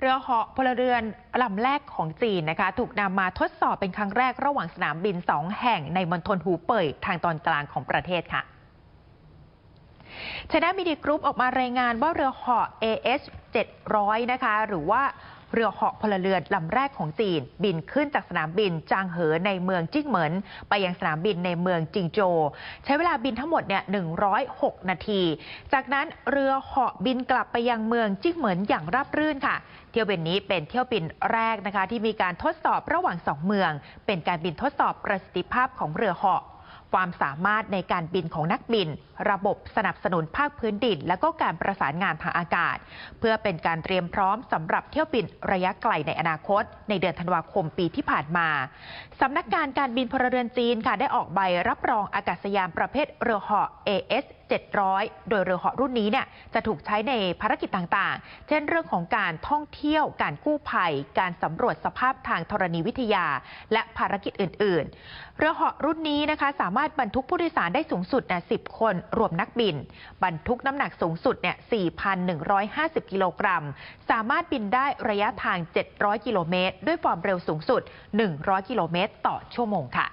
เรือเหาะพลเรือนลำแรกของจีนนะคะ ถูกนำมาทดสอบเป็นครั้งแรกระหว่างสนามบิน2แห่งในมณฑลหูเป่ยทางตอนกลางของประเทศค่ะ ชนะมีดีกรุ๊ปออกมารายงานว่าเรือเหาะ AS 700 นะคะ หรือว่าเรือเหาะพลเรือนลำแรกของจีน บินขึ้นจากสนามบินจางเหอในเมืองจิ้งเหมิน ไปยังสนามบินในเมืองจิงโจ ใช้เวลาบินทั้งหมดเนี่ย 106 นาที จากนั้นเรือเหาะบินกลับไปยังเมืองจิ้งเหมินอย่างราบรื่นค่ะ เที่ยวบินนี้เป็นเที่ยวบินแรกนะคะที่มีการทดสอบระหว่างสองเมือง เป็นการบินทดสอบประสิทธิภาพของเรือเหาะ ความสามารถในการบินของนักบิน ระบบสนับสนุนภาคพื้นดิน และก็การประสานงานทางอากาศ เพื่อเป็นการเตรียมพร้อมสำหรับเที่ยวบินระยะไกลในอนาคต ในเดือนธันวาคมปีที่ผ่านมาสำนักงานการบินพลเรือนจีนค่ะได้ออกใบรับรองอากาศยานประเภทเรือเหาะ AS 700 โดยเรือเหาะรุ่นนี้เนี่ยจะถูกใช้ในภารกิจต่างๆ เช่นเรื่องของการท่องเที่ยว การกู้ภัย การสำรวจสภาพทางธรณีวิทยา และภารกิจอื่น ๆ เรือเหาะรุ่นนี้นะคะสามารถบรรทุกผู้โดยสารได้สูงสุดนี่ย10 คน รวมนักบิน บรรทุกน้ำหนักสูงสุดเนี่ย4,150 กิโลกรัม สามารถบินได้ระยะทาง 700 กิโลเมตร ด้วยความเร็วสูงสุด 100 กิโลเมตร ต่อชั่วโมงค่ะ